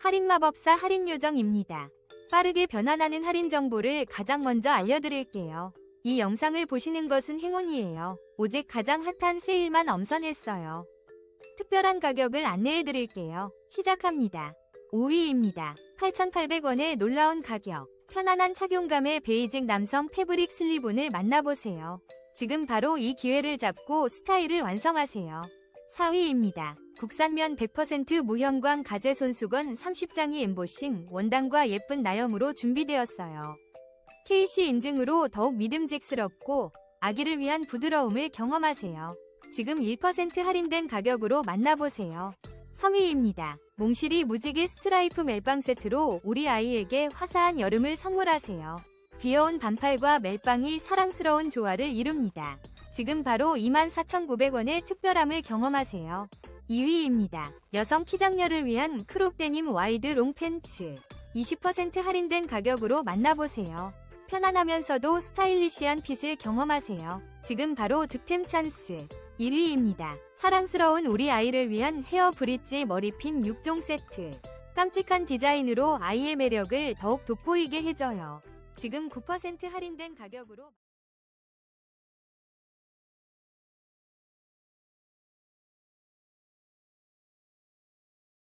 할인마법사 할인요정입니다. 빠르게 변환하는 할인 정보를 가장 먼저 알려드릴게요. 이 영상을 보시는 것은 행운이에요. 오직 가장 핫한 세일만 엄선했어요. 특별한 가격을 안내해드릴게요. 시작합니다. 5위입니다. 8,800원의 놀라운 가격. 편안한 착용감의 베이직 남성 패브릭 슬리본을 만나보세요. 지금 바로 이 기회를 잡고 스타일을 완성하세요. 4위입니다. 국산면 100% 무형광 가제 손수건 30장이 엠보싱, 원단과 예쁜 나염으로 준비되었어요. KC 인증으로 더욱 믿음직스럽고 아기를 위한 부드러움을 경험하세요. 지금 1% 할인된 가격으로 만나보세요. 3위입니다. 몽실이 무지개 스트라이프 멜빵 세트로 우리 아이에게 화사한 여름을 선물하세요. 귀여운 반팔과 멜빵이 사랑스러운 조화를 이룹니다. 지금 바로 24,900원의 특별함을 경험하세요. 2위입니다. 여성 키장녀를 위한 크롭 데님 와이드 롱 팬츠. 20% 할인된 가격으로 만나보세요. 편안하면서도 스타일리시한 핏을 경험하세요. 지금 바로 득템 찬스. 1위입니다. 사랑스러운 우리 아이를 위한 헤어 브릿지 머리핀 6종 세트. 깜찍한 디자인으로 아이의 매력을 더욱 돋보이게 해줘요. 지금 9% 할인된 가격으로